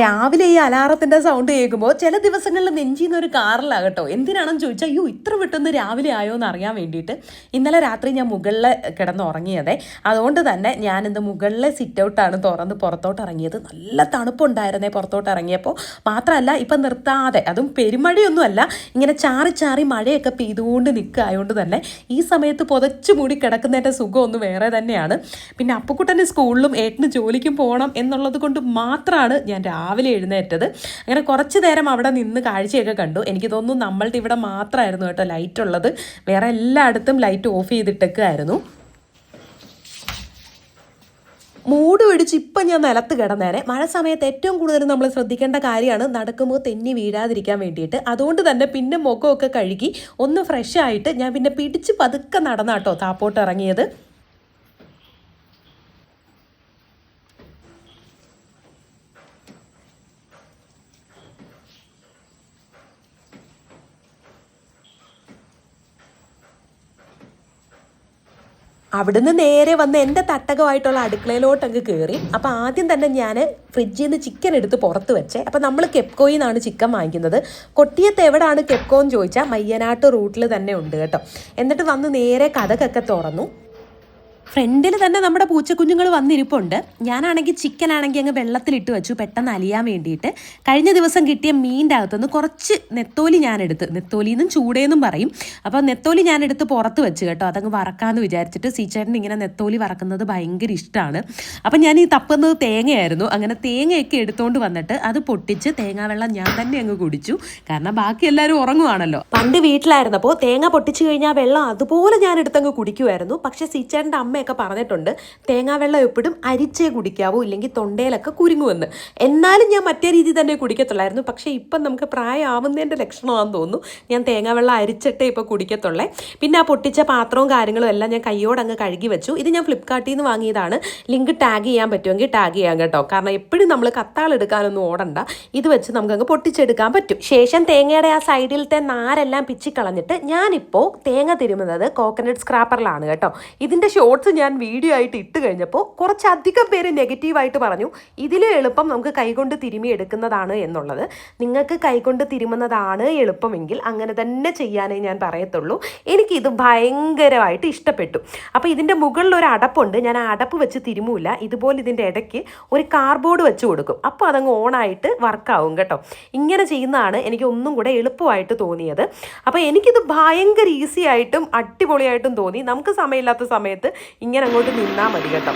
രാവിലെ ഈ അലാറത്തിന്റെ സൗണ്ട് കേൾക്കുമ്പോൾ ചില ദിവസങ്ങളിൽ നെഞ്ചിന്ന് ഒരു കാറിലാണ് കേട്ടോ എന്തിനാണെന്ന് ചോദിച്ചാൽ അയ്യോ ഇത്ര പെട്ടെന്ന് രാവിലെ ആയോ എന്ന് അറിയാൻ വേണ്ടിയിട്ട് ഇന്നലെ രാത്രി ഞാൻ മുകളിൽ കിടന്ന് ഉറങ്ങിയതേ. അതുകൊണ്ട് തന്നെ ഞാൻ ഇന്ന് മുകളിലെ സിറ്റ് ഔട്ടാണ് തുറന്ന് പുറത്തോട്ട് ഇറങ്ങിയത്. നല്ല തണുപ്പുണ്ടായിരുന്നേ പുറത്തോട്ട് ഇറങ്ങിയപ്പോൾ മാത്രമല്ല ഇപ്പം നിർത്താതെ അതും പെരുമഴയൊന്നുമല്ല ഇങ്ങനെ ചാറി ചാറി മഴയൊക്കെ പെയ്തുകൊണ്ട് നിൽക്കുക ആയതുകൊണ്ട് തന്നെ ഈ സമയത്ത് പുതച്ചു മൂടി കിടക്കുന്നതിന്റെ സുഖം ഒന്ന് വേറെ തന്നെയാണ്. പിന്നെ അപ്പുക്കുട്ടന്റെ സ്കൂളിലും ഏട്ടന് ജോലിക്കും പോകണം എന്നുള്ളത് കൊണ്ട് മാത്രമാണ് ഞാൻ രാവിലെ എഴുന്നേറ്റത്. അങ്ങനെ കുറച്ച് നേരം അവിടെ നിന്ന് കാഴ്ചയൊക്കെ കണ്ടു. എനിക്ക് തോന്നുന്നു നമ്മളുടെ ഇവിടെ മാത്രമായിരുന്നു കേട്ടോ ലൈറ്റ് ഉള്ളത്. വേറെ എല്ലായിടത്തും ലൈറ്റ് ഓഫ് ചെയ്തിട്ടൊക്കെയായിരുന്നു. മൂട് പിടിച്ച് ഇപ്പം ഞാൻ നിലത്ത് കിടന്നേനെ. മഴ സമയത്ത് ഏറ്റവും കൂടുതൽ നമ്മൾ ശ്രദ്ധിക്കേണ്ട കാര്യമാണ് നടക്കുമ്പോൾ തെന്നി വീഴാതിരിക്കാൻ വേണ്ടിയിട്ട്. അതുകൊണ്ട് തന്നെ പിന്നെ മുഖമൊക്കെ കഴുകി ഒന്ന് ഫ്രഷ് ആയിട്ട് ഞാൻ പിന്നെ പിടിച്ച് പതുക്കെ നടന്നാട്ടോ താപ്പോട്ട് ഇറങ്ങിയത്. അവിടുന്ന് നേരെ വന്ന് എന്റെ തട്ടകമായിട്ടുള്ള അടുക്കളയിലോട്ട് അങ്ങ് കയറി അപ്പോൾ ആദ്യം തന്നെ ഞാൻ ഫ്രിഡ്ജിൽ നിന്ന് ചിക്കൻ എടുത്ത് പുറത്ത് വെച്ചേ. അപ്പോൾ നമ്മൾ കെപ്കോയിൽ നിന്നാണ് ചിക്കൻ വാങ്ങിക്കുന്നത്. കൊട്ടിയത്ത് എവിടെയാണ് കെപ്കോ എന്ന് ചോദിച്ചാൽ മയ്യനാട്ട് റൂട്ടിൽ തന്നെ ഉണ്ട് കേട്ടോ. എന്നിട്ട് വന്ന് നേരെ കഥകൊക്കെ തുറന്നു. ഫ്രണ്ടിൽ തന്നെ നമ്മുടെ പൂച്ചക്കുഞ്ഞുങ്ങൾ വന്നിരിപ്പുണ്ട്. ഞാനാണെങ്കിൽ ചിക്കൻ ആണെങ്കിൽ അങ്ങ് വെള്ളത്തിലിട്ട് വെച്ചു. പെട്ടെന്ന് അലിയാൻ വേണ്ടിയിട്ട്. കഴിഞ്ഞ ദിവസം കിട്ടിയ മീന്റെ അകത്തുനിന്ന് കുറച്ച് നെത്തോലി ഞാൻ എടുത്ത് നെത്തോലിന്നും ചൂടേന്നും പറയും. അപ്പോൾ നെത്തോലി ഞാൻ എടുത്ത് പുറത്ത് വെച്ച് കേട്ടോ. അതങ്ങ് വറക്കാമെന്ന് വിചാരിച്ചിട്ട് സീച്ചേട്ടൻ ഇങ്ങനെ നെത്തോലി വറക്കുന്നത് ഭയങ്കര ഇഷ്ടമാണ് അപ്പം ഞാൻ ഈ തപ്പുന്നത് തേങ്ങയായിരുന്നു. അങ്ങനെ തേങ്ങയൊക്കെ എടുത്തുകൊണ്ട് വന്നിട്ട് അത് പൊട്ടിച്ച് തേങ്ങാവെള്ളം ഞാൻ തന്നെ അങ്ങ് കുടിച്ചു. കാരണം ബാക്കി എല്ലാവരും ഉറങ്ങുവാണല്ലോ. പണ്ട് വീട്ടിലായിരുന്നപ്പോൾ തേങ്ങ പൊട്ടിച്ചു കഴിഞ്ഞാൽ വെള്ളം അതുപോലെ ഞാൻ എടുത്തങ്ങ് കുടിക്കുമായിരുന്നു പക്ഷേ സീച്ചേട്ടന്റെ അമ്മയൊക്കെ പറഞ്ഞിട്ടുണ്ട് തേങ്ങാവെള്ളം എപ്പോഴും അരിച്ചേ കുടിക്കാവൂ ഇല്ലെങ്കിൽ തൊണ്ടയിലൊക്കെ കുരുങ്ങുമെന്ന്. എന്നാലും ഞാൻ മറ്റേ രീതി തന്നെ കുടിക്കത്തുള്ളായിരുന്നു. പക്ഷേ ഇപ്പം നമുക്ക് പ്രായമാവുന്നതിന്റെ ലക്ഷണമാണെന്ന് തോന്നുന്നു. ഞാൻ തേങ്ങാവെള്ളം അരിച്ചിട്ടേ ഇപ്പോൾ കുടിക്കത്തുള്ളേ. പിന്നെ ആ പൊട്ടിച്ച പാത്രവും കാര്യങ്ങളും എല്ലാം ഞാൻ കയ്യോടങ്ങ് കഴുകി വെച്ചു. ഇത് ഞാൻ ഫ്ലിപ്കാർട്ടിൽ നിന്ന് വാങ്ങിയതാണ്. ലിങ്ക് ടാഗ് ചെയ്യാൻ പറ്റുമെങ്കിൽ ടാഗ് ചെയ്യാം കേട്ടോ. കാരണം എപ്പോഴും നമ്മൾ കത്താളെടുക്കാനൊന്നും ഓടണ്ട. ഇത് വെച്ച് നമുക്കങ്ങ് പൊട്ടിച്ചെടുക്കാൻ പറ്റും. ശേഷം തേങ്ങയുടെ ആ സൈഡിലത്തെ നാരെല്ലാം പിച്ചിക്കളഞ്ഞിട്ട് ഞാനിപ്പോൾ തേങ്ങ തിരുമുന്നത് കോക്കനട്ട് സ്ക്രാപ്പറിലാണ് കേട്ടോ. ഇതിന്റെ ഷോർട്സ് ഞാൻ വീഡിയോ ആയിട്ട് ഇട്ട് കഴിഞ്ഞപ്പോൾ കുറച്ചധികം പേര് നെഗറ്റീവായിട്ട് പറഞ്ഞു. ഇതിലെ എളുപ്പം നമുക്ക് കൈകൊണ്ട് തിരുമി എടുക്കുന്നതാണ് എന്നുള്ളത്. നിങ്ങൾക്ക് കൈകൊണ്ട് തിരുമുന്നതാണ് എളുപ്പമെങ്കിൽ അങ്ങനെ തന്നെ ചെയ്യാനേ ഞാൻ പറയത്തുള്ളൂ. എനിക്കിത് ഭയങ്കരമായിട്ട് ഇഷ്ടപ്പെട്ടു. അപ്പോൾ ഇതിന്റെ മുകളിൽ ഒരു അടപ്പുണ്ട്. ഞാൻ ആ അടപ്പ് വെച്ച് തിരുമൂല. ഇതുപോലെ ഇതിന്റെ ഇടയ്ക്ക് ഒരു കാർബോർഡ് വെച്ച് കൊടുക്കും. അപ്പോൾ അതങ്ങ് ഓണായിട്ട് വർക്കാവും കേട്ടോ. ഇങ്ങനെ ചെയ്യുന്നതാണ് എനിക്ക് ഒന്നും കൂടെ എളുപ്പമായിട്ട് തോന്നിയത്. അപ്പോൾ എനിക്കിത് ഭയങ്കര ഈസി ആയിട്ടും അടിപൊളിയായിട്ടും തോന്നി. നമുക്ക് സമയമില്ലാത്ത സമയത്ത് ഇങ്ങനെ അങ്ങോട്ട് നിന്നാൽ മതി കേട്ടോ.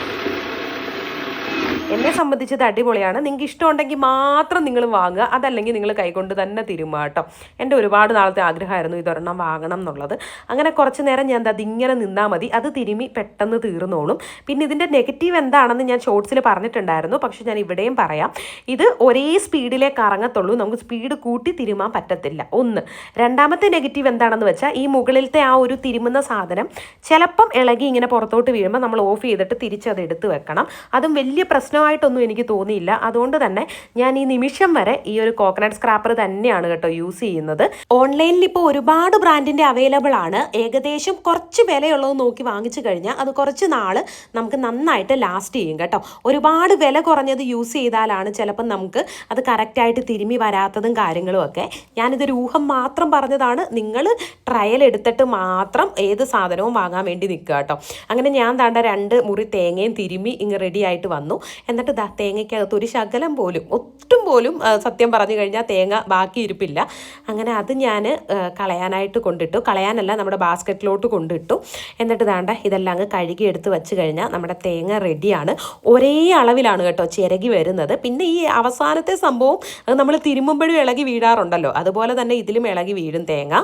എന്നെ സംബന്ധിച്ചത് അടിപൊളിയാണ്. നിങ്ങൾക്ക് ഇഷ്ടമുണ്ടെങ്കിൽ മാത്രം നിങ്ങൾ വാങ്ങുക. അതല്ലെങ്കിൽ നിങ്ങൾ കൈകൊണ്ട് തന്നെ കേട്ടോ എന്റെ ഒരുപാട് നാളത്തെ ആഗ്രഹമായിരുന്നു ഇതൊരെണ്ണം വാങ്ങണം എന്നുള്ളത്. അങ്ങനെ കുറച്ച് നേരം ഞാൻ എന്താ ഇങ്ങനെ നിന്നാൽ മതി. അത് തിരുമി പെട്ടെന്ന് തീർന്നോളും. പിന്നെ ഇതിന്റെ നെഗറ്റീവ് എന്താണെന്ന് ഞാൻ ഷോർട്സിൽ പറഞ്ഞിട്ടുണ്ടായിരുന്നു. പക്ഷേ ഞാൻ ഇവിടെയും പറയാം. ഇത് ഒരേ സ്പീഡിലേ കറങ്ങത്തുള്ളൂ നമുക്ക് സ്പീഡ് കൂട്ടി തിരുമാൻ പറ്റത്തില്ല. ഒന്ന്. രണ്ടാമത്തെ നെഗറ്റീവ് എന്താണെന്ന് വെച്ചാൽ ഈ മുകളിലത്തെ ആ ഒരു തിരുമുന്ന സാധനം ചിലപ്പം ഇളകി ഇങ്ങനെ പുറത്തോട്ട് വീഴുമ്പോൾ നമ്മൾ ഓഫ് ചെയ്തിട്ട് തിരിച്ചത് എടുത്ത് വെക്കണം. അതും വലിയ പ്രശ്നമായിട്ടൊന്നും എനിക്ക് തോന്നിയില്ല. അതുകൊണ്ട് തന്നെ ഞാൻ ഈ നിമിഷം വരെ ഈ ഒരു കോക്കനട്ട് സ്ക്രാപ്പർ തന്നെയാണ് കേട്ടോ യൂസ് ചെയ്യുന്നത്. ഓൺലൈനിൽ ഇപ്പോൾ ഒരുപാട് ബ്രാൻഡിന്റെ അവൈലബിൾ ആണ്. ഏകദേശം കുറച്ച് വിലയുള്ളത് നോക്കി വാങ്ങിച്ചു കഴിഞ്ഞാൽ അത് കുറച്ച് നാൾ നമുക്ക് നന്നായിട്ട് ലാസ്റ്റ് ചെയ്യും കേട്ടോ. ഒരുപാട് വില കുറഞ്ഞത് യൂസ് ചെയ്താലാണ് ചിലപ്പം നമുക്ക് അത് കറക്റ്റായിട്ട് തിരുമ്മി വരാത്തതും കാര്യങ്ങളും ഒക്കെ. ഞാനിതൊരു ഊഹം മാത്രം പറഞ്ഞതാണ്. നിങ്ങൾ ട്രയൽ എടുത്തിട്ട് മാത്രം ഏത് സാധനവും വാങ്ങാൻ വേണ്ടി നിൽക്കുക കേട്ടോ. അങ്ങനെ ഞാൻ താണ്ട രണ്ട് മുറി തേങ്ങയും തിരുമ്മി ഇങ്ങ് റെഡി ആയിട്ട് വന്നു. എന്നിട്ട് ദാ തേങ്ങയ്ക്കകത്ത് ഒരു ശകലം പോലും ഒട്ടും പോലും സത്യം പറഞ്ഞു കഴിഞ്ഞാൽ തേങ്ങ ബാക്കി ഇരിപ്പില്ല. അങ്ങനെ അത് ഞാൻ കളയാനായിട്ട് കൊണ്ടിട്ടു. കളയാനല്ല നമ്മുടെ ബാസ്ക്കറ്റിലോട്ട് കൊണ്ടിട്ടു. എന്നിട്ട് ദാണ്ട ഇതെല്ലാം അങ്ങ് കഴുകി എടുത്ത് വെച്ച് കഴിഞ്ഞാൽ നമ്മുടെ തേങ്ങ റെഡിയാണ്. ഒരേ അളവിലാണ് കേട്ടോ ചിരകി വരുന്നത്. പിന്നെ ഈ അവസാനത്തെ സംഭവം നമ്മൾ തിരുമുമ്പോഴും ഇളകി വീഴാറുണ്ടല്ലോ. അതുപോലെ തന്നെ ഇതിലും ഇളകി വീഴും തേങ്ങ.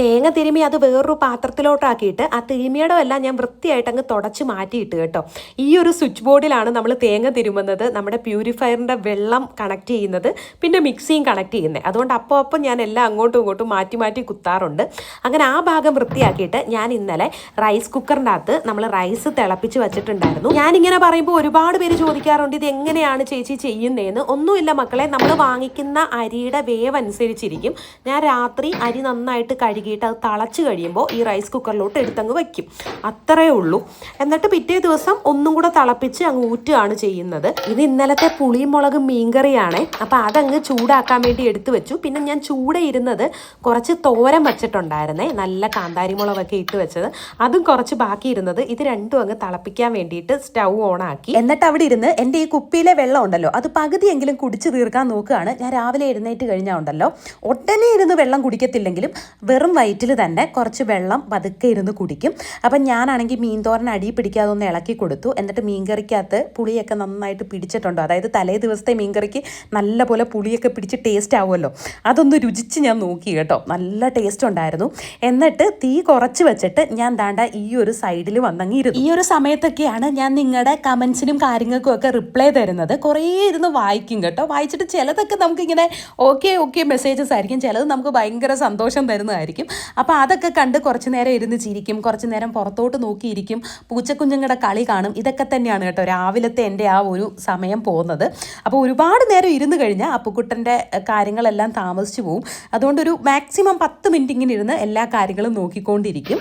തേങ്ങ തിരുമി അത് വേറൊരു പാത്രത്തിലോട്ടാക്കിയിട്ട് ആ തിരുമിയുടെ എല്ലാം ഞാൻ വൃത്തിയായിട്ട് അങ്ങ് തുടച്ച് മാറ്റിയിട്ട് കേട്ടോ. ഈ ഒരു സ്വിച്ച് ബോർഡിലാണ് നമ്മൾ തേങ്ങ തിരുമുന്നത് നമ്മുടെ പ്യൂരിഫയറിന്റെ വെള്ളം കണക്ട് ചെയ്യുന്നത് പിന്നെ മിക്സിയും കണക്ട് ചെയ്യുന്നത് അതുകൊണ്ട് അപ്പോൾ അപ്പോൾ ഞാൻ എല്ലാം അങ്ങോട്ടും ഇങ്ങോട്ടും മാറ്റി മാറ്റി കുത്താറുണ്ട്. അങ്ങനെ ആ ഭാഗം വൃത്തിയാക്കിയിട്ട് ഞാൻ ഇന്നലെ റൈസ് കുക്കറിന്റെ അകത്ത് നമ്മൾ റൈസ് തിളപ്പിച്ച് വെച്ചിട്ടുണ്ടായിരുന്നു. ഞാനിങ്ങനെ പറയുമ്പോൾ ഒരുപാട് പേര് ചോദിക്കാറുണ്ട് ഇത് എങ്ങനെയാണ് ചേച്ചി ചെയ്യുന്നതെന്ന് ഒന്നുമില്ല മക്കളെ നമ്മൾ വാങ്ങിക്കുന്ന അരിയുടെ വേവ് അനുസരിച്ചിരിക്കും ഞാൻ രാത്രി അരി നന്നായിട്ട് കഴുകി കഴുകിയിട്ട് അത് തളച്ച് കഴിയുമ്പോൾ ഈ റൈസ് കുക്കറിലോട്ട് എടുത്തങ്ങ് വയ്ക്കും. അത്രയേ ഉള്ളൂ. എന്നിട്ട് പിറ്റേ ദിവസം ഒന്നും കൂടെ തിളപ്പിച്ച് അങ്ങ് ഊറ്റുകയാണ് ചെയ്യുന്നത്. ഇത് ഇന്നലത്തെ പുളിയും മുളകും മീൻകറിയാണ്. അപ്പോൾ അതങ്ങ് ചൂടാക്കാൻ വേണ്ടി എടുത്തു വെച്ചു. പിന്നെ ഞാൻ ചൂടെ ഇരുന്നത് കുറച്ച് തോരൻ വെച്ചിട്ടുണ്ടായിരുന്നേ. നല്ല കാന്താരി മുളകൊക്കെ ഇട്ട് വെച്ചത്. അതും കുറച്ച് ബാക്കി ഇരുന്നത് ഇത് രണ്ടും അങ്ങ് തിളപ്പിക്കാൻ വേണ്ടിയിട്ട് സ്റ്റൗ ഓൺ ആക്കി. എന്നിട്ട് അവിടെ ഇരുന്ന് എന്റെ ഈ കുപ്പിയിലെ വെള്ളം ഉണ്ടല്ലോ അത് പകുതിയെങ്കിലും കുടിച്ച് തീർക്കാൻ നോക്കുകയാണ്. ഞാൻ രാവിലെ എഴുന്നേറ്റ് കഴിഞ്ഞാൽ ഉണ്ടല്ലോ ഒട്ടനെ ഇരുന്ന് വെള്ളം കുടിക്കത്തില്ലെങ്കിലും വെറും വയറ്റിൽ തന്നെ കുറച്ച് വെള്ളം പതുക്കെ ഇരുന്ന് കുടിക്കും. അപ്പം ഞാനാണെങ്കിൽ മീൻ തോരൻ അടി പിടിക്കാതെ ഒന്ന് ഇളക്കി കൊടുത്തു. എന്നിട്ട് മീൻകറിക്കകത്ത് പുളിയൊക്കെ നന്നായിട്ട് പിടിച്ചിട്ടുണ്ടോ. അതായത് തലേ ദിവസത്തെ മീൻകറിക്ക് നല്ലപോലെ പുളിയൊക്കെ പിടിച്ച് ടേസ്റ്റ് ആവുമല്ലോ. അതൊന്ന് രുചിച്ച് ഞാൻ നോക്കി കേട്ടോ. നല്ല ടേസ്റ്റ് ഉണ്ടായിരുന്നു. എന്നിട്ട് തീ കുറച്ച് വെച്ചിട്ട് ഞാൻ ദാണ്ട ഈ ഒരു സൈഡിൽ വന്നങ്ങിയിരുന്നു ഈ ഒരു സമയത്തൊക്കെയാണ് ഞാൻ നിങ്ങളുടെ കമൻസിനും കാര്യങ്ങൾക്കും ഒക്കെ റിപ്ലൈ തരുന്നത്. കുറേ ഇരുന്ന് വായിക്കും കേട്ടോ. വായിച്ചിട്ട് ചിലതൊക്കെ നമുക്കിങ്ങനെ ഓക്കെ ഓക്കെ മെസ്സേജസ് ആയിരിക്കും. ചിലത് നമുക്ക് ഭയങ്കര സന്തോഷം തരുന്നതായിരിക്കും. അപ്പോൾ അതൊക്കെ കണ്ട് കുറച്ച് നേരം ഇരുന്ന് ചിരിക്കും. കുറച്ച് നേരം പുറത്തോട്ട് നോക്കിയിരിക്കും. പൂച്ചക്കുഞ്ഞുങ്ങളുടെ കളി കാണും. ഇതൊക്കെ തന്നെയാണ് കേട്ടോ രാവിലത്തെ എന്റെ ആ ഒരു സമയം പോകുന്നത്. അപ്പോൾ ഒരുപാട് നേരം ഇരുന്ന് കഴിഞ്ഞാൽ അപ്പുക്കുട്ടന്റെ കാര്യങ്ങളെല്ലാം താമസിച്ചു പോകും അതുകൊണ്ടൊരു മാക്സിമം പത്ത് മിനിറ്റ് ഇങ്ങനെ ഇരുന്ന് എല്ലാ കാര്യങ്ങളും നോക്കിക്കൊണ്ടിരിക്കും.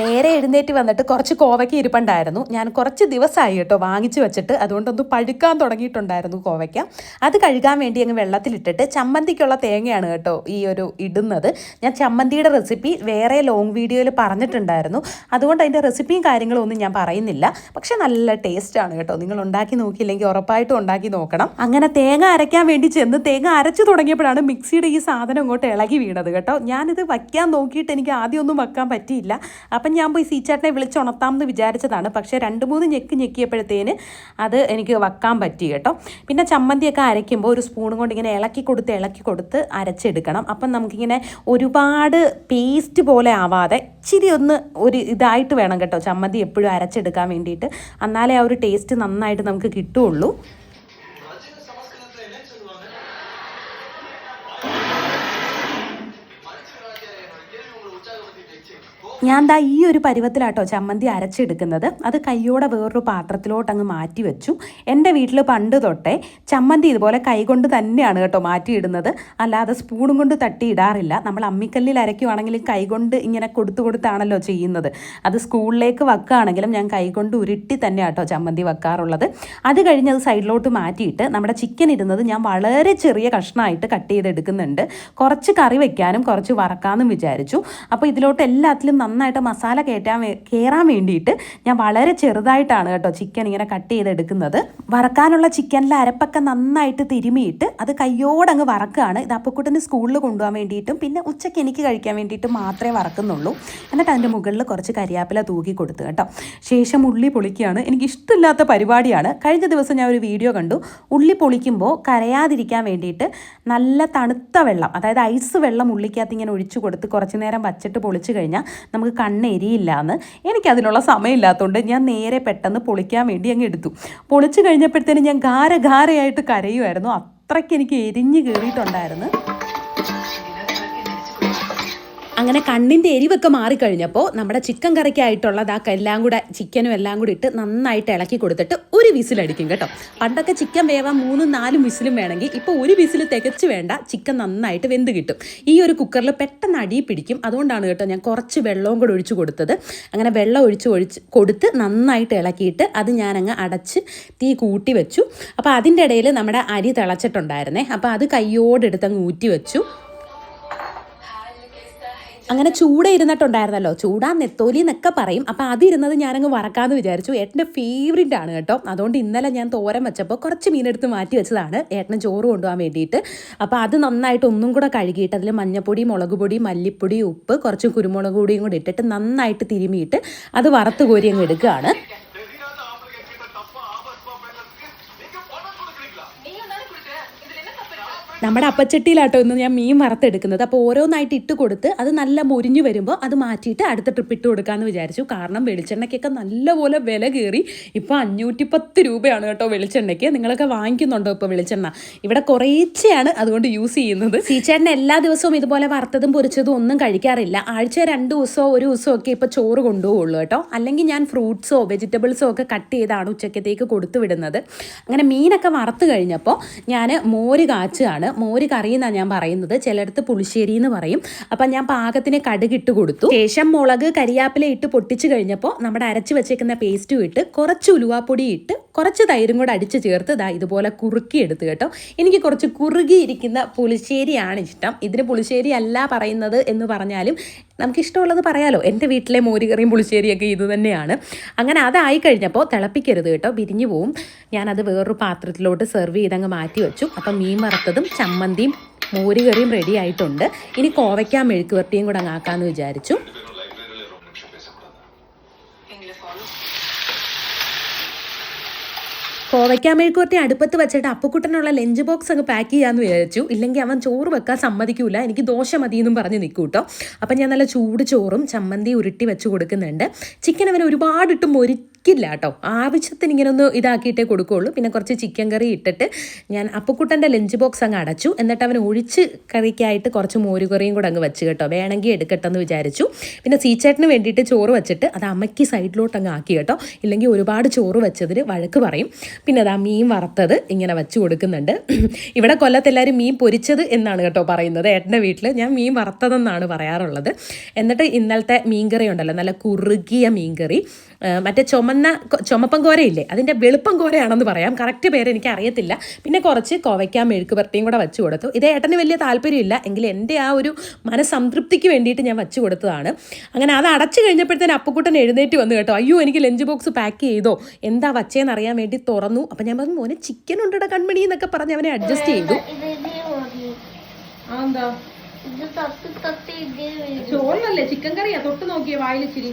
നേരെ എഴുന്നേറ്റ് വന്നിട്ട് കുറച്ച് കോവയ്ക്ക് ഇരിപ്പുണ്ടായിരുന്നു. ഞാൻ കുറച്ച് ദിവസമായി കേട്ടോ വാങ്ങിച്ചു വെച്ചിട്ട്. അതുകൊണ്ടൊന്ന് പഴുക്കാൻ തുടങ്ങിയിട്ടുണ്ടായിരുന്നു കോവയ്ക്ക. അത് കഴുകാൻ വേണ്ടി അങ്ങ് വെള്ളത്തിലിട്ടിട്ട് ചമ്മന്തിക്കുള്ള തേങ്ങയാണ് കേട്ടോ ഈ ഒരു ഇടുന്നത്. ഞാൻ ചമ്മന്തിയുടെ റെസിപ്പി വേറെ ലോങ് വീഡിയോയിൽ പറഞ്ഞിട്ടുണ്ടായിരുന്നു. അതുകൊണ്ട് അതിന്റെ റെസിപ്പിയും കാര്യങ്ങളും ഒന്നും ഞാൻ പറയുന്നില്ല. പക്ഷേ നല്ല ടേസ്റ്റാണ് കേട്ടോ. നിങ്ങൾ ഉണ്ടാക്കി നോക്കിയില്ലെങ്കിൽ ഉറപ്പായിട്ടും ഉണ്ടാക്കി നോക്കണം. അങ്ങനെ തേങ്ങ അരയ്ക്കാൻ വേണ്ടി ചെന്ന് തേങ്ങ അരച്ചു തുടങ്ങിയപ്പോഴാണ് മിക്സിയുടെ ഈ സാധനം ഇങ്ങോട്ട് ഇളകി വീണത് കേട്ടോ. ഞാനിത് വയ്ക്കാൻ നോക്കിയിട്ട് എനിക്ക് ആദ്യമൊന്നും വയ്ക്കാൻ പറ്റിയില്ല. അപ്പം ഞാൻ പോയി സീച്ചാട്ടിനെ വിളിച്ചുണർത്താമെന്ന് വിചാരിച്ചതാണ്. പക്ഷേ രണ്ട് മൂന്ന് ഞെക്ക് ഞെക്കിയപ്പോഴത്തേന് അത് എനിക്ക് വെക്കാൻ പറ്റി കേട്ടോ. പിന്നെ ചമ്മന്തിയൊക്കെ അരയ്ക്കുമ്പോൾ ഒരു സ്പൂണും കൊണ്ട് ഇങ്ങനെ ഇളക്കി കൊടുത്ത് ഇളക്കി കൊടുത്ത് അരച്ചെടുക്കണം. അപ്പം നമുക്കിങ്ങനെ ഒരുപാട് പേസ്റ്റ് പോലെ ആവാതെ ഇച്ചിരി ഒന്ന് ഒരു ഇതായിട്ട് വേണം കേട്ടോ ചമ്മന്തി എപ്പോഴും അരച്ചെടുക്കാൻ വേണ്ടിയിട്ട്. എന്നാലേ ആ ഒരു ടേസ്റ്റ് നന്നായിട്ട് നമുക്ക് കിട്ടുള്ളൂ ഞാൻ ദാ ഈ ഒരു പരുവത്തിലാട്ടോ ചമ്മന്തി അരച്ചെടുക്കുന്നത്. അത് കയ്യോടെ വേറൊരു പാത്രത്തിലോട്ട് അങ്ങ് മാറ്റി വെച്ചു എന്റെ വീട്ടിൽ പണ്ട് തൊട്ടേ ചമ്മന്തി ഇതുപോലെ കൈകൊണ്ട് തന്നെയാണ് കേട്ടോ മാറ്റിയിടുന്നത്. അല്ലാതെ സ്പൂണും കൊണ്ട് തട്ടി ഇടാറില്ല നമ്മൾ അമ്മിക്കല്ലിൽ അരയ്ക്കുവാണെങ്കിലും കൈകൊണ്ട് ഇങ്ങനെ കൊടുത്തു കൊടുത്താണല്ലോ ചെയ്യുന്നത്. അത് സ്കൂളിലേക്ക് വെക്കുകയാണെങ്കിലും ഞാൻ കൈകൊണ്ട് ഉരുട്ടി തന്നെ കേട്ടോ ചമ്മന്തി വെക്കാറുള്ളത്. അത് കഴിഞ്ഞ് അത് സൈഡിലോട്ട് മാറ്റിയിട്ട് നമ്മുടെ ചിക്കൻ ഇരുന്നത് ഞാൻ വളരെ ചെറിയ കഷ്ണമായിട്ട് കട്ട് ചെയ്തെടുക്കുന്നുണ്ട്. കുറച്ച് കറി വെക്കാനും കുറച്ച് വറക്കാമെന്നും വിചാരിച്ചു. അപ്പോൾ ഇതിലോട്ട് എല്ലാത്തിലും നന്നായിട്ട് മസാല കയറ്റാൻ കയറാൻ വേണ്ടിയിട്ട് ഞാൻ വളരെ ചെറുതായിട്ടാണ് കേട്ടോ ചിക്കൻ ഇങ്ങനെ കട്ട് ചെയ്തെടുക്കുന്നത്. വറക്കാനുള്ള ചിക്കനിലെ അരപ്പൊക്കെ നന്നായിട്ട് തിരുമിയിട്ട് അത് കയ്യോടങ്ങ് വറക്കുകയാണ്. ഇത് അപ്പക്കുട്ടന് സ്കൂളിൽ കൊണ്ടുപോകാൻ വേണ്ടിയിട്ടും പിന്നെ ഉച്ചയ്ക്ക് എനിക്ക് കഴിക്കാൻ വേണ്ടിയിട്ട് മാത്രമേ വറക്കുന്നുള്ളൂ. എന്നിട്ട് അതിന്റെ മുകളിൽ കുറച്ച് കരിയാപ്പില തൂക്കി കൊടുത്തു കേട്ടോ. ശേഷം ഉള്ളി പൊളിക്കുകയാണ്. എനിക്ക് ഇഷ്ടമില്ലാത്ത പരിപാടിയാണ്. കഴിഞ്ഞ ദിവസം ഞാൻ ഒരു വീഡിയോ കണ്ടു. ഉള്ളി പൊളിക്കുമ്പോൾ കരയാതിരിക്കാൻ വേണ്ടിയിട്ട് നല്ല തണുത്ത വെള്ളം അതായത് ഐസ് വെള്ളം ഉള്ളിക്കകത്ത് ഇങ്ങനെ ഒഴിച്ചു കൊടുത്ത് കുറച്ച് നേരം വച്ചിട്ട് പൊളിച്ചു കഴിഞ്ഞാൽ നമുക്ക് കണ്ണെരിയില്ല എന്ന് എനിക്കതിനുള്ള സമയമില്ലാത്തതുകൊണ്ട് ഞാൻ നേരെ പെട്ടെന്ന് പൊളിക്കാൻ വേണ്ടി അങ്ങ് എടുത്തു. പൊളിച്ചു കഴിഞ്ഞപ്പോഴത്തേനും ഞാൻ ഘാര ഘാരയായിട്ട് കരയുമായിരുന്നു അത്രയ്ക്ക് എനിക്ക് എരിഞ്ഞു കയറിയിട്ടുണ്ടായിരുന്നു. അങ്ങനെ കണ്ണിന്റെ എരിവൊക്കെ മാറിക്കഴിഞ്ഞപ്പോൾ നമ്മുടെ ചിക്കൻ കറിക്കായിട്ടുള്ളത് ആ എല്ലാം കൂടെ ചിക്കനും എല്ലാം കൂടി ഇട്ട് നന്നായിട്ട് ഇളക്കി കൊടുത്തിട്ട് ഒരു വിസിലടിക്കും കേട്ടോ. പണ്ടൊക്കെ ചിക്കൻ വേവാൻ മൂന്നും നാലും വിസിലും വേണമെങ്കിൽ ഇപ്പോൾ ഒരു വിസിൽ തികച്ച് വേണ്ട ചിക്കൻ നന്നായിട്ട് വെന്ത് കിട്ടും. ഈ ഒരു കുക്കറിൽ പെട്ടെന്ന് അടി പിടിക്കും. അതുകൊണ്ടാണ് കേട്ടോ ഞാൻ കുറച്ച് വെള്ളവും കൂടെ ഒഴിച്ചു കൊടുത്തത്. അങ്ങനെ വെള്ളം ഒഴിച്ച് ഒഴിച്ച് കൊടുത്ത് നന്നായിട്ട് ഇളക്കിയിട്ട് അത് ഞാനങ്ങ് അടച്ച് തീ കൂട്ടി വെച്ചു. അപ്പോൾ അതിന്റെ ഇടയിൽ നമ്മുടെ അരി തിളച്ചിട്ടുണ്ടായിരുന്നേ. അപ്പോൾ അത് കയ്യോടെടുത്ത് അങ്ങ് ഊറ്റി വെച്ചു. അങ്ങനെ ചൂടെ ഇരുന്നിട്ടുണ്ടായിരുന്നല്ലോ ചൂടാ നെത്തോലി എന്നൊക്കെ പറയും. അപ്പോൾ അതിരുന്നത് ഞാനങ്ങ് വറക്കാമെന്ന് വിചാരിച്ചു. ഏട്ടന്റെ ഫേവറേറ്റ് ആണ് കേട്ടോ. അതുകൊണ്ട് ഇന്നലെ ഞാൻ തോരൻ വെച്ചപ്പോൾ കുറച്ച് മീനെടുത്ത് മാറ്റി വെച്ചതാണ്. ഏട്ടന് ചോറ് കൊണ്ടുപോകാൻ വേണ്ടിയിട്ട്. അപ്പോൾ അത് നന്നായിട്ട് ഒന്നും കൂടെ കഴുകിയിട്ട് അതിൽ മഞ്ഞപ്പൊടി മുളക് പൊടി മല്ലിപ്പൊടി ഉപ്പ് കുറച്ച് കുരുമുളക് പൊടിയും കൂടി ഇട്ടിട്ട് നന്നായിട്ട് തിരുമിയിട്ട് അത് വറുത്ത് കോരി അങ്ങ് എടുക്കുകയാണ്. നമ്മുടെ അപ്പച്ചട്ടിയിലാട്ടോ ഇന്ന് ഞാൻ മീൻ വറുത്തെടുക്കുന്നത്. അപ്പോൾ ഓരോന്നായിട്ട് ഇട്ട് കൊടുത്ത് അത് നല്ല മുരിഞ്ഞു വരുമ്പോൾ അത് മാറ്റിയിട്ട് അടുത്ത ട്രിപ്പ് ഇട്ട് കൊടുക്കാമെന്ന് വിചാരിച്ചു. കാരണം വെളിച്ചെണ്ണയ്ക്കൊക്കെ നല്ലപോലെ വില കയറി. ഇപ്പോൾ അഞ്ഞൂറ്റി പത്ത് രൂപയാണ് കേട്ടോ വെളിച്ചെണ്ണയ്ക്ക്. നിങ്ങളൊക്കെ വാങ്ങിക്കുന്നുണ്ടോ ഇപ്പോൾ വെളിച്ചെണ്ണ? ഇവിടെ കുറേച്ചെയാണ് അതുകൊണ്ട് യൂസ് ചെയ്യുന്നത്. സീച്ചേട്ടൻ എല്ലാ ദിവസവും ഇതുപോലെ വറുത്തതും പൊരിച്ചതും ഒന്നും കഴിക്കാറില്ല. ആഴ്ച രണ്ട് ദിവസമോ ഒരു ദിവസമോ ഒക്കെ ഇപ്പോൾ ചോറ് കൊണ്ടുപോകുള്ളൂ കേട്ടോ. അല്ലെങ്കിൽ ഞാൻ ഫ്രൂട്ട്സോ വെജിറ്റബിൾസോ ഒക്കെ കട്ട് ചെയ്താണ് ഉച്ചക്കത്തേക്ക് കൊടുത്തു വിടുന്നത്. അങ്ങനെ മീനൊക്കെ വറുത്ത് കഴിഞ്ഞപ്പോൾ ഞാൻ മോര് കാച്ചുകയാണ് മോര് കറി എന്നാണ് ഞാൻ പറയുന്നത്. ചിലയിടത്ത് പുളിശ്ശേരി എന്ന് പറയും. അപ്പം ഞാൻ പാകത്തിന് കടുകിട്ട് കൊടുത്തു. ശേഷം മുളക് കരിയാപ്പില ഇട്ട് പൊട്ടിച്ചു കഴിഞ്ഞപ്പോൾ നമ്മുടെ അരച്ച് വെച്ചേക്കുന്ന പേസ്റ്റും ഇട്ട് കുറച്ച് ഉലുവാപ്പൊടി ഇട്ട് കുറച്ച് തൈരും കൂടെ അടിച്ച് ചേർത്ത് ഇതാ ഇതുപോലെ കുറുക്കി എടുത്ത് കേട്ടോ. എനിക്ക് കുറച്ച് കുറുകിയിരിക്കുന്ന പുളിശ്ശേരിയാണ് ഇഷ്ടം. ഇതിന് പുളിശ്ശേരി അല്ല പറയുന്നത് എന്ന് പറഞ്ഞാലും നമുക്ക് ഇഷ്ടമുള്ളത് പറയാലോ. എന്റെ വീട്ടിലെ മോരുകറിയും പുളിശ്ശേരിയൊക്കെ ഇത് തന്നെയാണ്. അങ്ങനെ അതായി കഴിഞ്ഞപ്പോൾ തിളപ്പിക്കരുത് കേട്ടോ. പിരിഞ്ഞു പോവും. ഞാനത് വേറൊരു പാത്രത്തിലോട്ട് സെർവ് ചെയ്തങ്ങ് മാറ്റി വെച്ചു. അപ്പം മീൻ വറുത്തതും ചമ്മന്തിയും മോരുകറിയും റെഡി ആയിട്ടുണ്ട്. ഇനി കോവയ്ക്കാൻ മെഴുക്ക് വരട്ടിയും കൂടെ അങ്ങ് ആക്കാമെന്ന് വിചാരിച്ചു. കോവയ്ക്കാ മെഴുക്കുവരട്ടി അടുപ്പത്ത് വെച്ചിട്ട് അപ്പുക്കുട്ടനുള്ള ലഞ്ച് ബോക്സ് അങ്ങ് പാക്ക് ചെയ്യാമെന്ന് വിചാരിച്ചു. ഇല്ലെങ്കിൽ അവൻ ചോറ് വെക്കാൻ സമ്മതിക്കൂല. എനിക്ക് ദോശ മതി എന്നും പറഞ്ഞ് നിൽക്കൂ കേട്ടോ അപ്പം ഞാൻ നല്ല ചൂട് ചോറും ചമ്മന്തി ഉരുട്ടി വെച്ച് കൊടുക്കുന്നുണ്ട്. ചിക്കൻ അവന് ഒരുപാടിട്ട് മൊരിക്കില്ല കേട്ടോ ആവശ്യത്തിന് ഇങ്ങനെ ഒന്ന് ഇതാക്കിയിട്ടേ കൊടുക്കുകയുള്ളൂ പിന്നെ കുറച്ച് ചിക്കൻ കറി ഇട്ടിട്ട് ഞാൻ അപ്പുക്കുട്ടന്റെ ലഞ്ച് ബോക്സ് അങ്ങ് അടച്ചു. എന്നിട്ട് അവൻ ഒഴിച്ച് കറിക്കായിട്ട് കുറച്ച് മോരുകറിയും കൂടെ അങ്ങ് വെച്ച് കേട്ടോ. വേണമെങ്കിൽ എടുക്കട്ടെ എന്ന് വിചാരിച്ചു. പിന്നെ സീച്ചേട്ടന് വേണ്ടിയിട്ട് ചോറ് വെച്ചിട്ട് അത് അമ്മയ്ക്ക് സൈഡിലോട്ട് അങ്ങ് ആക്കി കേട്ടോ. ഇല്ലെങ്കിൽ ഒരുപാട് ചോറ് വെച്ചതിന് വഴക്ക് പറയും. പിന്നെ അതാ മീൻ വറുത്തത് ഇങ്ങനെ വെച്ച് കൊടുക്കുന്നുണ്ട്. ഇവിടെ കൊല്ലത്ത് എല്ലാവരും മീൻ പൊരിച്ചത് എന്നാണ് കേട്ടോ പറയുന്നത്. ഏട്ടന്റെ വീട്ടിൽ ഞാൻ മീൻ വറുത്തതെന്നാണ് പറയാറുള്ളത്. എന്നിട്ട് ഇന്നലത്തെ മീൻകറി ഉണ്ടല്ലോ. നല്ല കുറുകിയ മീൻകറി. ആ, മറ്റേ ചുമന്ന ചുമപ്പം ചുമപ്പൻ കോരയില്ലേ അതിന്റെ വെളുപ്പം കോരയാണെന്ന് പറയാം. കറക്റ്റ് പേര് എനിക്ക് അറിയത്തില്ല. പിന്നെ കുറച്ച് കോവയ്ക്ക മെഴുക്ക് പുരട്ടിയും കൂടെ വെച്ച് കൊടുത്തു. ഇത് ഏട്ടന് വലിയ താല്പര്യമില്ല. എങ്കിൽ എന്റെ ആ ഒരു മനസ്സംതൃപ്തിക്ക് വേണ്ടിയിട്ട് ഞാൻ വെച്ച് കൊടുത്തതാണ്. അങ്ങനെ അത് അടച്ചു കഴിഞ്ഞപ്പോഴത്തേന് അപ്പുക്കുട്ടൻ എഴുന്നേറ്റ് വന്നു കേട്ടോ. അയ്യോ എനിക്ക് ലഞ്ച് ബോക്സ് പാക്ക് ചെയ്തോ? എന്താ വച്ചേന്ന് അറിയാൻ വേണ്ടി തുറന്നു. അപ്പം ഞാൻ പറഞ്ഞു മോനെ ചിക്കൻ ഉണ്ടടാ കൺമണി എന്നൊക്കെ പറഞ്ഞ് അവനെ അഡ്ജസ്റ്റ് ചെയ്തു. ചോറിനല്ലേ? ചിക്കൻ കറിയാ തൊട്ട് നോക്കിയ വായിലിച്ചിരി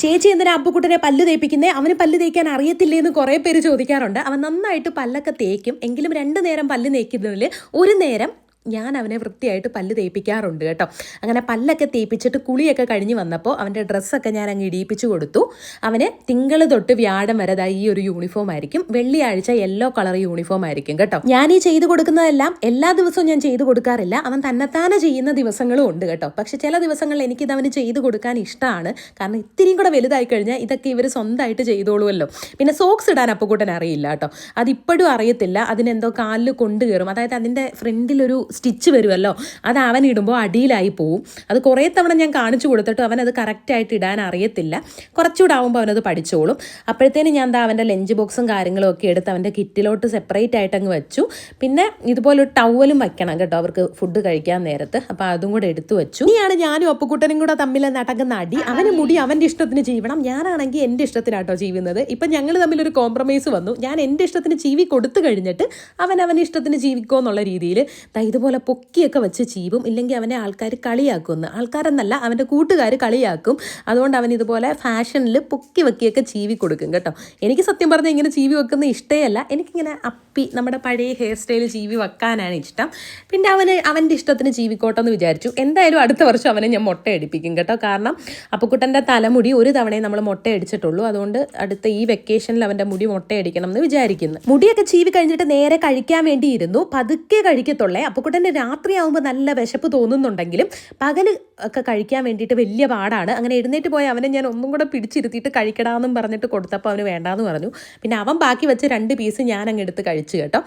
ചേച്ചി എന്തിനാ അപ്പുക്കുട്ടനെ പല്ല് തേപ്പിക്കുന്നേ? അവന് പല്ല് തേക്കാൻ അറിയത്തില്ലേ എന്ന് കുറേ പേര് ചോദിക്കാറുണ്ട്. അവൻ നന്നായിട്ട് പല്ലൊക്കെ തേക്കും. എങ്കിലും രണ്ട് നേരം പല്ല് തേക്കുന്നതിൽ ഒരു നേരം ഞാൻ അവനെ വൃത്തിയായിട്ട് പല്ല് തേപ്പിക്കാറുണ്ട് കേട്ടോ. അങ്ങനെ പല്ലൊക്കെ തേപ്പിച്ചിട്ട് കുളിയൊക്കെ കഴിഞ്ഞ് വന്നപ്പോൾ അവന്റെ ഡ്രസ്സൊക്കെ ഞാൻ അങ്ങ് ഇടിയിപ്പിച്ച് കൊടുത്തു. അവന് തിങ്കൾ തൊട്ട് വ്യാഴം വരെ ഈ ഒരു യൂണിഫോം ആയിരിക്കും. വെള്ളിയാഴ്ച യെല്ലോ കളർ യൂണിഫോം ആയിരിക്കും കേട്ടോ. ഞാൻ ഈ ചെയ്തു കൊടുക്കുന്നതെല്ലാം എല്ലാ ദിവസവും ഞാൻ ചെയ്തു കൊടുക്കാറില്ല. അവൻ തന്നെത്താനെ ചെയ്യുന്ന ദിവസങ്ങളും ഉണ്ട് കേട്ടോ. പക്ഷെ ചില ദിവസങ്ങളിൽ എനിക്കിത് അവന് ചെയ്തു കൊടുക്കാൻ ഇഷ്ടമാണ് കാരണം ഇത്തിരിയും കൂടെ വലുതായി കഴിഞ്ഞാൽ ഇതൊക്കെ ഇവർ സ്വന്തമായിട്ട് ചെയ്തോളുമല്ലോ പിന്നെ സോക്സ് ഇടാൻ അപ്പുകൂട്ടൻ അറിയില്ല കേട്ടോ. അതിപ്പോഴും അറിയത്തില്ല. അതിനെന്തോ കാലിൽ കൊണ്ടു കയറും. അതായത് അതിന്റെ ഫ്രണ്ടിലൊരു സ്റ്റിച്ച് വരുമല്ലോ അത് അവൻ ഇടുമ്പോൾ അടിയിലായി പോവും. അത് കുറേ തവണ ഞാൻ കാണിച്ചു കൊടുത്തിട്ട് അവൻ അത് കറക്റ്റായിട്ട് ഇടാൻ അറിയത്തില്ല. കുറച്ചുകൂടെ ആകുമ്പോൾ അവനത് പഠിച്ചോളും. അപ്പോഴത്തേന് ഞാൻ എന്താ അവന്റെ ലഞ്ച് ബോക്സും കാര്യങ്ങളും ഒക്കെ എടുത്ത് അവന്റെ കിറ്റിലോട്ട് സെപ്പറേറ്റ് ആയിട്ട് അങ്ങ് വെച്ചു. പിന്നെ ഇതുപോലെ ഒരു ടവലും വയ്ക്കണം കേട്ടോ അവർക്ക് ഫുഡ് കഴിക്കാൻ നേരത്ത്. അപ്പോൾ അതും കൂടെ എടുത്തു വെച്ചു. ഇനിയാണ് ഞാനും അപ്പുക്കുട്ടനും കൂടെ തമ്മിൽ നടക്കുന്ന അടി. അവന് മുടി അവന്റെ ഇഷ്ടത്തിന് ജീവണം ഞാനാണെങ്കിൽ എന്റെ ഇഷ്ടത്തിനാട്ടോ ജീവുന്നത് ഇപ്പം ഞങ്ങൾ തമ്മിലൊരു കോംപ്രമൈസ് വന്നു. ഞാൻ എന്റെ ഇഷ്ടത്തിന് ജീവി കൊടുത്തു കഴിഞ്ഞിട്ട് അവൻ അവന്റെ ഇഷ്ടത്തിന് ജീവിക്കോ എന്നുള്ള രീതിയിൽ ദാ ഇതുപോലെ പൊക്കിയൊക്കെ വെച്ച് ചീവും ഇല്ലെങ്കിൽ അവനെ ആൾക്കാർ കളിയാക്കുമെന്ന് ആൾക്കാരെന്നല്ല അവന്റെ കൂട്ടുകാർ കളിയാക്കും. അതുകൊണ്ട് അവൻ ഇതുപോലെ ഫാഷനിൽ പൊക്കി വെക്കിയൊക്കെ ചീവി കൊടുക്കും കേട്ടോ. എനിക്ക് സത്യം പറഞ്ഞാൽ ഇങ്ങനെ ചീവി വെക്കുന്ന ഇഷ്ടമല്ല എനിക്കിങ്ങനെ അപ്പി നമ്മുടെ പഴയ ഹെയർ സ്റ്റൈൽ ചീവി വെക്കാനാണ് ഇഷ്ടം. പിന്നെ അവന് അവന്റെ ഇഷ്ടത്തിന് ജീവിക്കോട്ടെന്ന് വിചാരിച്ചു. എന്തായാലും അടുത്ത വർഷം അവനെ ഞാൻ മുട്ട അടിപ്പിക്കും കേട്ടോ. കാരണം അപ്പുക്കുട്ടന്റെ തലമുടി ഒരു തവണയെ നമ്മൾ മുട്ട അടിച്ചിട്ടുള്ളൂ. അതുകൊണ്ട് അടുത്ത ഈ വെക്കേഷനിൽ അവന്റെ മുടി മുട്ട അടിക്കണം എന്ന് വിചാരിക്കുന്നു. മുടിയൊക്കെ ചീവി കഴിഞ്ഞിട്ട് നേരെ കഴിക്കാൻ വേണ്ടിയിരുന്നു. പതുക്കെ കഴിക്കത്തുള്ളേ. അപ്പുക്കുട്ടന്റെ രാത്രിയാവുമ്പോൾ നല്ല വിശപ്പ് തോന്നുന്നുണ്ടെങ്കിലും പകൽ ഒക്കെ കഴിക്കാൻ വേണ്ടിയിട്ട് വലിയ പാടാണ്. അങ്ങനെ എഴുന്നേറ്റ് പോയി അവനെ ഞാൻ ഒന്നും കൂടെ പിടിച്ചിരുത്തിയിട്ട് കഴിക്കടാന്നും പറഞ്ഞിട്ട് കൊടുത്തപ്പോൾ അവന് വേണ്ടാന്ന് പറഞ്ഞു. പിന്നെ അവൻ ബാക്കി വെച്ച രണ്ട് പീസ് ഞാൻ അങ്ങ് എടുത്ത് കഴിച്ചു കേട്ടോ.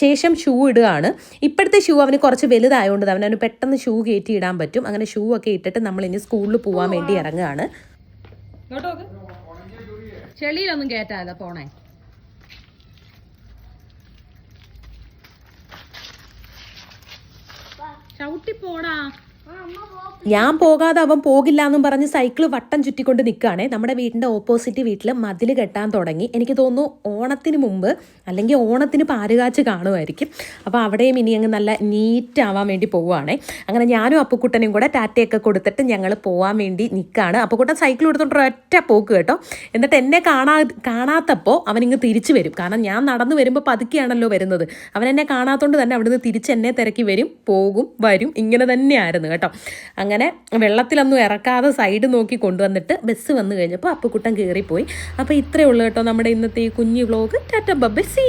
ശേഷം ഷൂ ഇടുകയാണ്. ഇപ്പോഴത്തെ ഷൂ അവന് കുറച്ച് വലുതായതുകൊണ്ട് അവൻ അവന് പെട്ടെന്ന് ഷൂ കയറ്റി ഇടാൻ പറ്റും. അങ്ങനെ ഷൂ ഒക്കെ ഇട്ടിട്ട് നമ്മൾ ഇനി സ്കൂളിൽ പോകാൻ വേണ്ടി ഇറങ്ങുകയാണ്. കേട്ടോ ചെളിയിലൊന്നും കേറ്റാല്ല പോണേ. ചവിട്ടി പോടാ ഞാൻ പോകാതെ അവൻ പോകില്ല എന്നും പറഞ്ഞ് സൈക്കിൾ വട്ടം ചുറ്റിക്കൊണ്ട് നിൽക്കുകയാണെ നമ്മുടെ വീടിന്റെ ഓപ്പോസിറ്റ് വീട്ടിൽ മതിൽ കെട്ടാൻ തുടങ്ങി. എനിക്ക് തോന്നുന്നു ഓണത്തിന് മുമ്പ് അല്ലെങ്കിൽ ഓണത്തിന് പാരുകാച്ച് കാണുമായിരിക്കും. അപ്പോൾ അവിടെയും ഇനി അങ്ങ് നല്ല നീറ്റ് ആവാൻ വേണ്ടി പോവുകയാണെ. അങ്ങനെ ഞാനും അപ്പുക്കുട്ടനും കൂടെ ടാറ്റയൊക്കെ കൊടുത്തിട്ട് ഞങ്ങൾ പോകാൻ വേണ്ടി നിൽക്കുകയാണ് അപ്പുക്കുട്ടൻ സൈക്കിൾ എടുത്തോണ്ട് ഒറ്റ പോക്ക് കേട്ടോ. എന്നിട്ട് എന്നെ കാണാ കാണാത്തപ്പോൾ അവനിങ്ങ് തിരിച്ചു വരും. കാരണം ഞാൻ നടന്നു വരുമ്പോൾ പതുക്കെയാണല്ലോ വരുന്നത്. അവൻ എന്നെ കാണാത്തതുകൊണ്ട് തന്നെ അവിടുന്ന് തിരിച്ച് എന്നെ തിരക്കി വരും പോകും വരും. ഇങ്ങനെ തന്നെയായിരുന്നു കേട്ടോ. അങ്ങനെ വെള്ളത്തിലൊന്നും ഇറക്കാതെ സൈഡ് നോക്കി കൊണ്ടുവന്നിട്ട് ബസ് വന്നു കഴിഞ്ഞപ്പോൾ അപ്പുക്കുട്ടൻ കയറിപ്പോയി അപ്പോൾ ഇത്രയേ ഉള്ളൂ കേട്ടോ നമ്മുടെ ഇന്നത്തെ ഈ കുഞ്ഞു വ്ലോഗ് ടാറ്റ ബബ്ബ സി